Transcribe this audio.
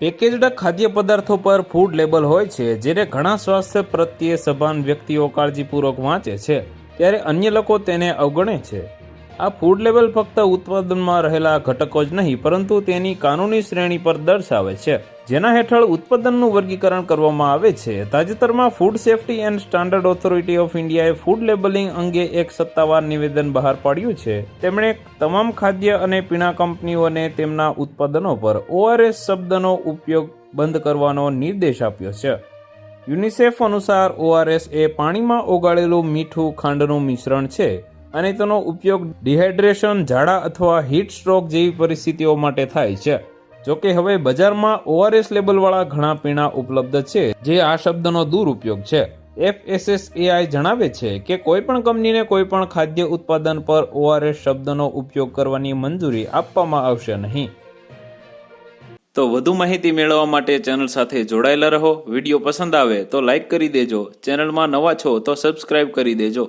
Packaged ખાદ્ય પદાર્થો પર ફૂડ લેબલ હોય છે, જેને ઘણા સ્વાસ્થ્ય પ્રત્યે સભાન વ્યક્તિઓ કાળજીપૂર્વક વાંચે છે, ત્યારે અન્ય લોકો તેને અવગણે છે. આ ફૂડ લેબલ ફક્ત ઉત્પાદનમાં રહેલા ઘટકો જ નહીં, પરંતુ તેની કાનૂની શ્રેણી પર દર્શાવે છે. જેના હેઠળ ઉત્પાદનનું વર્ગીકરણ કરવામાં આવે છે. તાજેતરમાં food safety and standard authority of ઇન્ડિયાએ ફૂડ લેબલિંગ અંગે એક સત્તાવાર નિવેદન બહાર પાડ્યું છે. તેમણે તમામ ખાદ્ય અને પીણા કંપનીઓને તેમના ઉત્પાદનો પર ઓઆરએસ શબ્દનો ઉપયોગ બંધ કરવાનો નિર્દેશ આપ્યો છે. યુનિસેફ અનુસાર ઓઆરએસ એ પાણીમાં ઓગાળેલું મીઠું ખાંડનું મિશ્રણ છે અને તેનો ઉપયોગ ડિહાઇડ્રેશન ઝાડા અથવા હીટ સ્ટ્રોક જેવી પરિસ્થિતિઓ માટે થાય છે. જોકે હવે બજારમાં ઓઆરએસ લેબલવાળા ઘણા પીણા ઉપલબ્ધ છે, જે આ શબ્દનો દુરુપયોગ છે. એફએસએસએઆઈ જણાવે છે કે કોઈ પણ કંપનીને કોઈ પણ ખાદ્ય ઉત્પાદન પર ઓઆરએસ શબ્દનો ઉપયોગ કરવાની મંજૂરી આપવામાં આવશે નહીં. તો વધુ માહિતી મેળવવા માટે ચેનલ સાથે જોડાયેલા રહો. વીડિયો પસંદ આવે તો લાઈક કરી દેજો. ચેનલમાં નવા છો તો સબસ્ક્રાઇબ કરી દેજો.